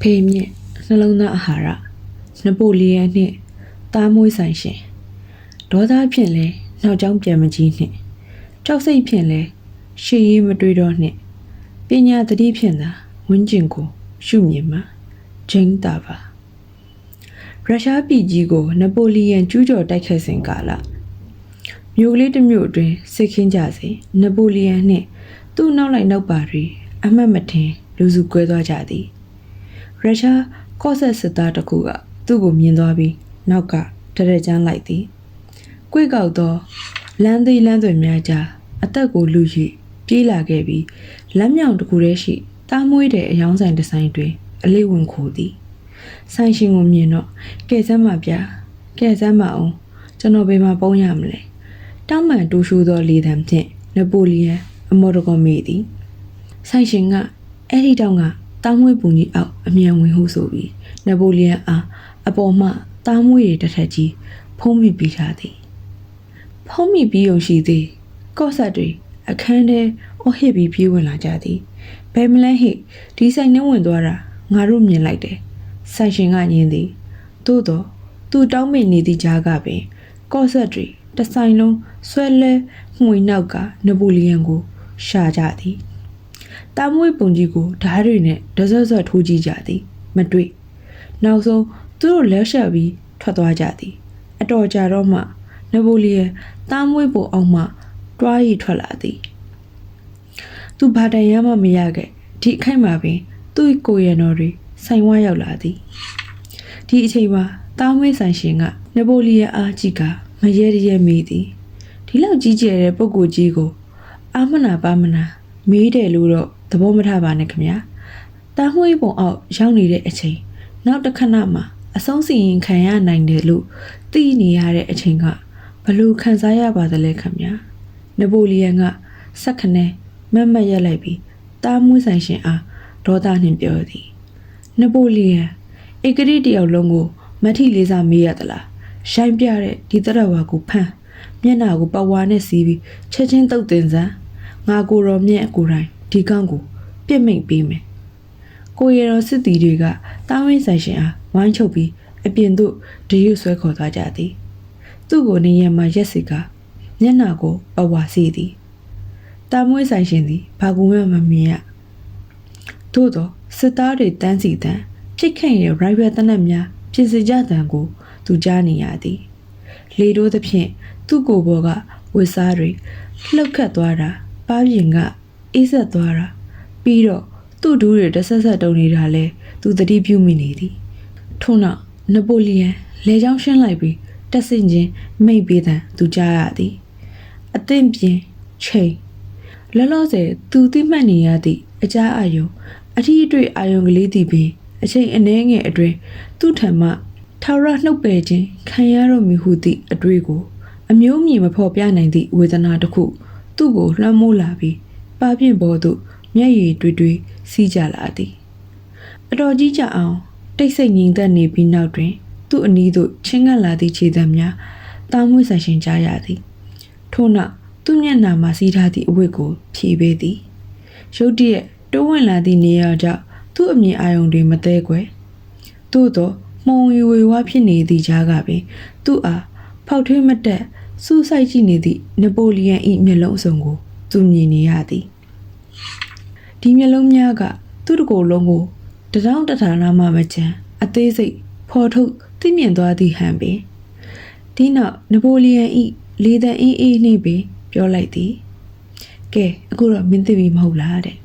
ဖေမြင့်နှလုံးသားအာဟာရနပိုလီယန်နှင့်သားမွေးဆိုင်ရှင်ဒေါသဖြင့်လဲနောက်ကျောင်းပြန်မကြီးနှင့်ကြောက်စိတ်ဖြင့်လဲရှေးရေးမတွေးတော့နှင့်ပညာတတိဖြင့်သာဝင်းကျင်ကိုရှုမြင်မှာဂျင်းတာပါရုရှားပြည်ကြီးကိုနပိုလီယန်ကျူးကျော်တိုက်ခတ်စဉ်ကာလမြို့ကလေးတစ်မြို့အတွင်းစစ်ခင်းကြစဉ်နပိုလီယန်နှင့်သူ့နောက်လိုက်နောက်ပါတွေအမှတ်မထင်လူစုကွဲသွားကြသည် ရုရှားကော့ဆက်စစ်သားတစ်ခုကသူ့ကိုမြင်သွားပြီးနောက်ကတရက်ချမ်းလိုက်သည်။ကိုယ်ကောက်သောလမ်းသေးလမ်းသွယ်များကြားအသက်ကိုလူ၍ပြေးလာခဲ့ပြီးလမ်းမြောင်တစ်ခုတည်းရှိတားမွေးတဲ့အယောင်းဆိုင်တစ်ဆိုင်တွင်အလေးဝင်ခိုသည်။ဆိုင်ရှင်ကိုမြင်တော့ကဲစမ်းမပြကဲစမ်းမအောင်ကျွန်တော်ဘယ်မှာပုံးရမလဲ။တောင်းမှန်တူရှူသောလေတံဖြင့်နပိုလီယန်အမော်တကောမိသည်။ဆိုင်ရှင်ကအဲ့ဒီတောင်က တားမွေးပူကြီးအောက်အမြန်ဝင်ဟုဆိုပြီးနပိုလီယန်အားအပေါ်မှတားမွေးရတစ်ထက်ကြီးဖုံးမိပြီးထားသည်ဖုံးမိပြီးုံရှိသည်ကော့ဆက်တွေအခန်းထဲအော်ဟစ်ပြီးပြေးဝင်လာကြသည်ဘယ်မလဲဟိဒီဆိုင်နှဝင်သွားတာငါတို့မြင်လိုက်တယ်ဆိုင်ရှင်ကညင်းသည်သို့တော့သူတောင်းမိနေသည့်ကြားကပင် ကော့ဆက်တွေတစ်ဆိုင်လုံးဆွဲလဲမှွေနောက်ကနပိုလီယန်ကိုရှာကြသည် တာမွေးပုံကြီးကိုဓာတ်တွေနဲ့ဒဇက်ဇက်ထိုးကြည့်ကြသည် မတွေ့နောက်ဆုံးသူတို့လက်ရှက်ပြီးထွက်သွားကြသည် အတော်ကြာတော့မှနပိုလီယန်တာမွေးပုံအောင်မှတွားရီထွက်လာသည်သူဘာတန်ရမှမရခဲ့ဒီအခိုက်မှာပင် သူ့ကိုယ်ရံတော်တွေဆိုင်ဝါရောက်လာသည်ဒီအချိန်မှာတာမွေးဆိုင်ရှင်ကနပိုလီယန်အားကြည့်ကမရဲတရဲမိသည်ဒီလောက်ကြီးကျယ်တဲ့ပုဂ္ဂိုလ်ကြီးကိုအာမနာပါမနာမေးတယ်လို့တော့ သဘောမထားပါနဲ့ခင်ဗျာတားမွေးပုံအောက်ရောက်နေတဲ့အချိန်နောက်တစ်ခဏမှအဆုံးစီရင်ခံရနိုင်တယ်လို့သိနေရတဲ့အချိန်ကဘလို့ခံစားရပါသလဲခင်ဗျာနပိုလီယန်ကစက်ခနဲမတ်မတ်ရက်လိုက်ပြီးတားမွေးဆိုင်ရှင်အားဒေါသနှင့်ပြောသည်နပိုလီယန်ဧကတိတယောက်လုံးကိုမထီလေးစားမေးရသလားရှိုင်းပြတဲ့ဒီတရဝါကိုဖမ်းမျက်နှာကိုပဝါနဲ့စီးပြီးချက်ချင်းတုတ်တင်စမ်းငါကိုတော်မြင့်အကိုတိုင်း ဒီကောင်းကိုပြစ်မိတ်ပေးမယ်ကိုရတော်စစ်တီတွေကတာဝင်းဆိုင်ရှင်အားဝိုင်းချုပ်ပြီးအပြင်သို့တရွဆွဲခေါ်သွားကြသည် သူ့ကိုနေရမှာရက်စီကမျက်နှာကိုပဝါစီသည်တာမွေးဆိုင်ရှင်သည်ဘာကူမှမမြင်ရသို့သောစစ်သားတွေတန်းစီတန်းပြစ်ခန့်ရဲ့ရိုက်ဘယ်တနက်များပြင်စကြတံကို သူကြားနေရသည်လေတိုးသဖြင့်သူ့ကိုယ်ပေါ်ကဝစ်စားတွေလှုပ်ခတ်သွားတာပါးပြင်က အေးဆက်သွားတာပြီးတော့သူ့ဒူးတွေတဆက်ဆက်တုံနေတာလဲသူသတိပြုမိနေသည်ထို့နောက်နပိုလီယန်လေကြောင်းရှင်းလိုက်ပြီးတက်ဆင်ချင်းမိတ်ပေးတဲ့သူကြားရသည်အသင့်ပြင်ချိန်လောလောဆယ်သူသိမှတ်နေရသည့်အကြအာယုံအထီးအတွေ့အာယုံကလေးသည်ပင်အချိန်အနည်းငယ်အတွင်းသူ့ထံမှထာဝရနှုတ်ပယ်ခြင်းခံရတော့မည်ဟုသည့်အတွေ့ကို အမျိုးမြင်မဖော်ပြနိုင်သည့်ဝေဒနာတစ်ခု သူ့ကိုလွှမ်းမိုးလာပြီး ပါပြင့်ပေါ်သို့မျက်ရည်တွေတွေစီးကြလာသည်အတော်ကြီးကြအောင်တိတ်ဆိတ်ငြိမ်သက်နေပြီးနောက်တွင် သူ့အနီးသို့ချင်းကပ်လာသည့်ခြေသံများတာမွေးဆိုင်ရှင်ကြားရသည်ထို့နောက်သူ့မျက်နှာမှာစီးထားသည့်အဝတ်ကိုဖြေပေးသည်ရုတ်တရက်တိုးဝင်လာသည့်နေရာကြောင့်သူ့အမြင်အာရုံတွေမသေးကွယ်သို့တော့မှုံရီဝေဝါဖြစ်နေသည့်ကြားကပင်သူ့အားဖောက်ထွင်းမတက်စူးစိုက်ကြည့်နေသည့်နပိုလီယန်၏မျက်လုံးအစုံကို သူမြင်နေရသည်ဒီမျက်လုံးများကသူ့တကိုယ်လုံးကိုတထောင်တထာနာမှမချမ်းအသေးစိတ်ဖော်ထုတ်သိမြင်သွားသည့်ဟန်ပင်ဒီနောက်နပိုလီယန်၏လေတံအေးအေးနှိပ်ပင်ပြောလိုက်သည်ကဲအခုတော့မင်းသိပြီမဟုတ်လားတဲ့